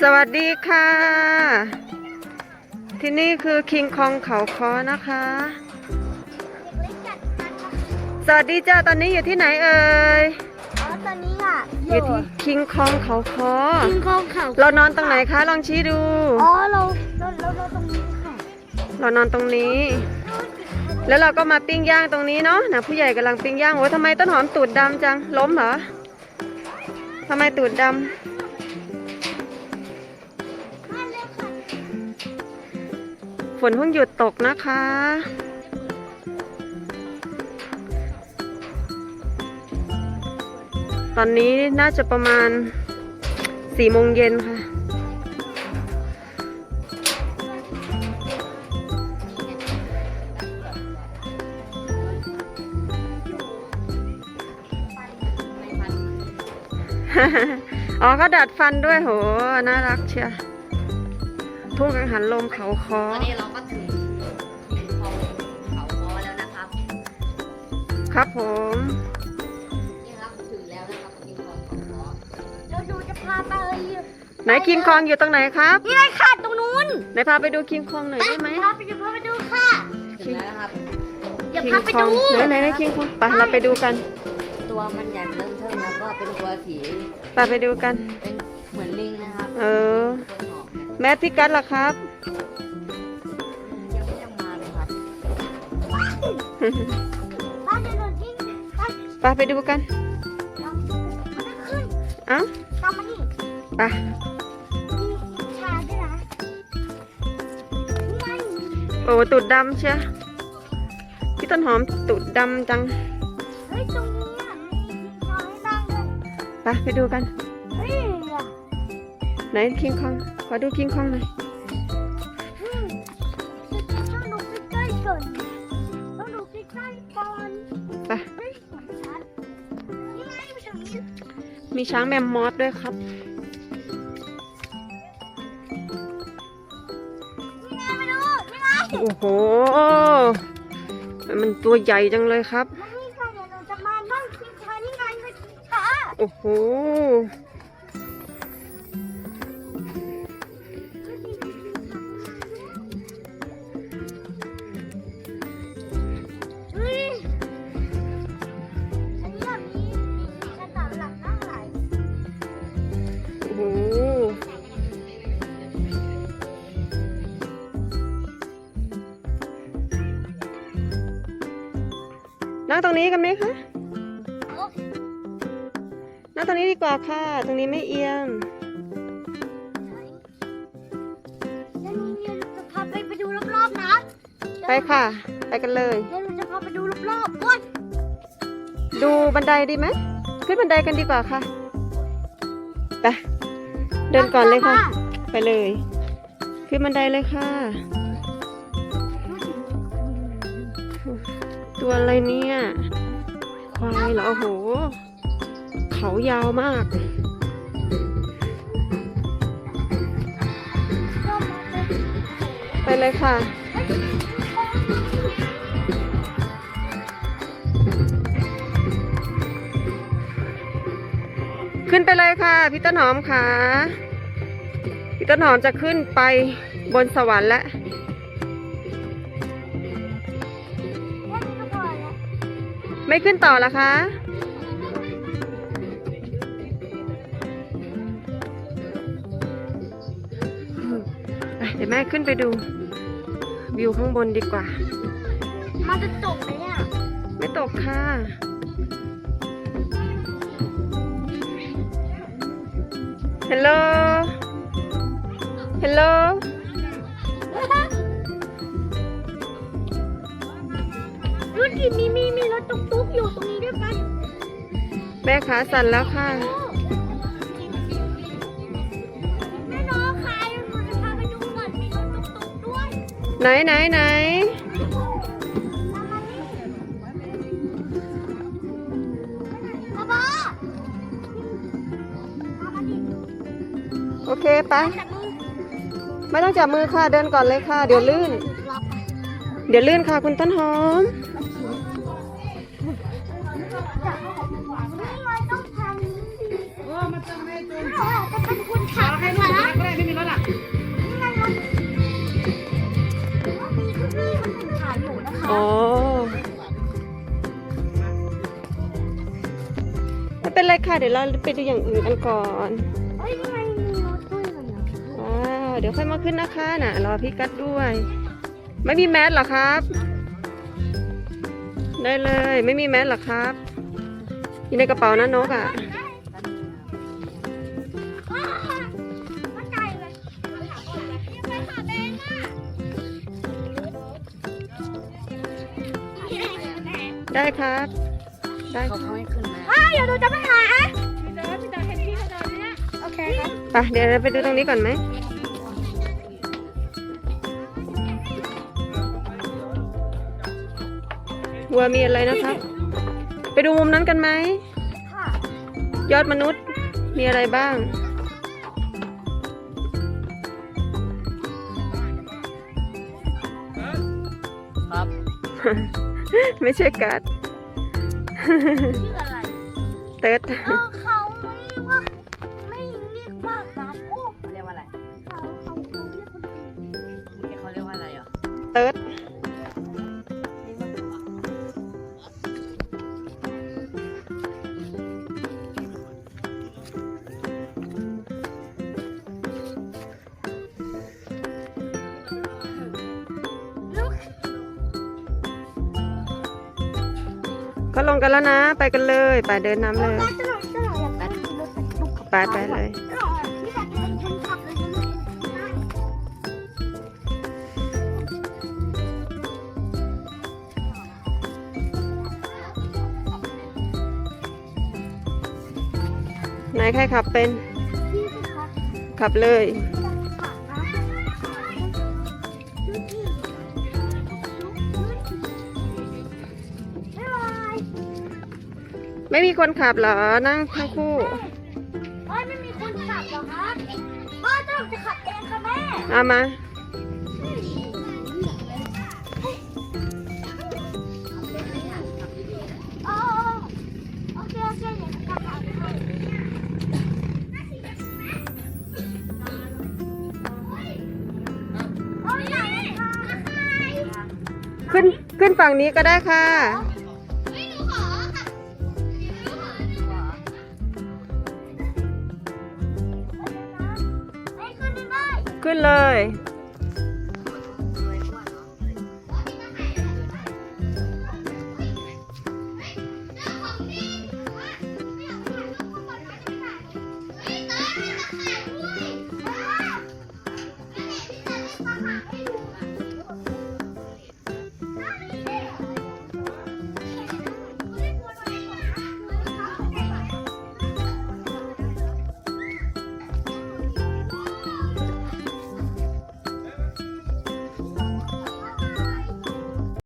สวัสดีค่ะ ที่นี่คือคิงคองเขาคอนะคะ สวัสดีจ้าตอนนี้อยู่ที่ไหนเอ่ยอ๋อตอนนี้อะอยู่ที่คิงคองเขาคอกินของเขาเรานอนตรงไหนคะลองชี้ดู อ๋อเราเราเราเราตรงนี้ค่ะเรานอนตรงนี้ แล้วเราก็มาปิ้งย่างตรงนี้เนาะนะผู้ใหญ่กำลังปิ้งย่างโอ้ยทำไมต้นหอมตูดดำจังล้มเหรอทำไมตูดดำ ฝนเพิ่งหยุดตกนะคะ ตอนนี้น่าจะประมาณสี่โมงเย็นค่ะ อ๋อเขาดัดฟันด้วยโห น่ารักเชียว ทุ่งกังหันลมเขาคอตอนนี้เราก็ถึงทีมของเขาคอแล้วนะครับ ครับผม นี่ครับถึงแล้วนะครับทีมของเขาคอแล้วดูจะพาไปไหนคิงคองอยู่ตรงไหนครับ นี่เลยค่ะตรงนู้นไหนพาไปดูคิงคองหน่อยได้ไหมพาไปดูพาไปดูค่ะถึงแล้วนะครับอย่าคิงพาไปคองดูไหนไหนไหนคิงคองไปเราไปดูกัน ตัวมันใหญ่เริ่มเทิมแล้วก็เป็นตัวสีไปไปดูกัน เป็นเหมือนลิงนะครับ เออตัวหนอก แมทพี่กัดล่ะครับ ยังไม่ยังมาเลยครับบ้านจะโดนทิ้งไปไปไปดูกันเอามันจะขึ้นเอ้าตามมานี่ไปมีชาด้วยนะไม่โอ้ตูดดำเชียวพี่ต้นหอมตูดดำจังเฮ้ยตรงนี้อะมีชาให้นั่งด้วยไปไปดูกัน เฮ้ยอะไหนคิงคอง ขอดูคิงคองหน่อยอืมต้องดูใกล้ๆก่อนต้องดูใกล้ๆก่อนไปเฮ้ยสองชั้นนี่ไงไปทางนี้มีช้างแมมมอสด้วยครับนี่ไงมาดูนี่ไงโอ้โห มันตัวใหญ่จังเลยครับมันนี่ค่ นั่งตรงนี้กันไหมคะโอ้นั่งตรงนี้ดีกว่าค่ะ ตรงนี้ไม่เอียง แล้วนี่เดี๋ยวเราจะพาไปไปดูรอบๆนะไปค่ะ ไปกันเลย เดี๋ยวเราจะพาไปดูรอบๆโอ้ยดูบันไดดีไหม ขึ้นบันไดกันดีกว่าค่ะ ไป เดินก่อนเลยค่ะ ไปเลย ขึ้นบันไดเลยค่ะ ตัวอะไรเนี่ย ควายเหรอโห เขายาวมากไปเลยค่ะ ขึ้นไปเลยค่ะพี่ต้นหอมค่ะ พี่ต้นหอมจะขึ้นไปบนสวรรค์แล้ว ไม่ขึ้นต่อละคะไปเดี๋ยวแม่ขึ้นไปดู วิวข้างบนดีกว่า มันจะตกไหมเนี่ยไม่ตกค่ะฮัล ดูดิมีมีมีรถตุ๊กตุ๊กอยู่ตรงนี้ด้วยปะแม่ขาสั่นแล้วค่ะ แม่น้องค่ะหนูจะพาไปดูหน่อยมีรถตุ๊กตุ๊กด้วยไหนไหนไหนมาบ้ามามาดิโอเคไปะจับมือไม่ต้องจับมือค่ะเดินก่อนเลยค่ะ เดี๋ยวลื่น เดี๋ยวลื่นค่ะคุณต้นหอม เดี๋ยวเราไปดูอย่างอื่นกันก่อนเฮ้ยทำไมมีรถด้วยล่ะเนี่ยว้าวเดี๋ยวค่อยมาขึ้นนะคะน่ะรอพี่กัดด้วย ไม่มีแมสเหรอครับ ได้เลย ไม่มีแมสเหรอครับ อยู่ในกระเป๋านะนกอะอ้าวเข้าใจเลยไปหาเบนน่ะได้ครับ ได้เขาเขาให้ขึ้นมาอ้าว เดี๋ยวหนูจะไปหาพี่เดินพี่เดินเห็นพี่เขาเดินเนี่ยโอเคครับไปเดี๋ยวเราไปดูตรงนี้ก่อนไหมวัวมีอะไรนะครับ ไปดูมุมนั้นกันไหมค่ะยอดมนุษย์มีอะไรบ้างครับ ไม่ใช่กัดชื่ออะไร เติร์ดเออเขาเรียกว่าไม่เรียกว่าการโอ้เขาเรียกว่าอะไรเขาเขาเขาเรียกคนอื่นเขาเรียกว่าอะไรอะเติร์ด็ลงกันแล้วนะ ไปกันเลยไปเดินน้ำเลยไปไปเลยนายใครขับเป็น ขับเลย ไม่มีคนขับเหรอ นั่งทั้งคู่พ่อไม่มีคนขับเหรอคะพ่อจะจะขับเองค่ะแม่เอามาอ๋อโอเคโอเคเดี๋ยวจะขับให้โอ้ยไหนคะขึ้นขึ้นฝั่งนี้ก็ได้ค่ะ เลย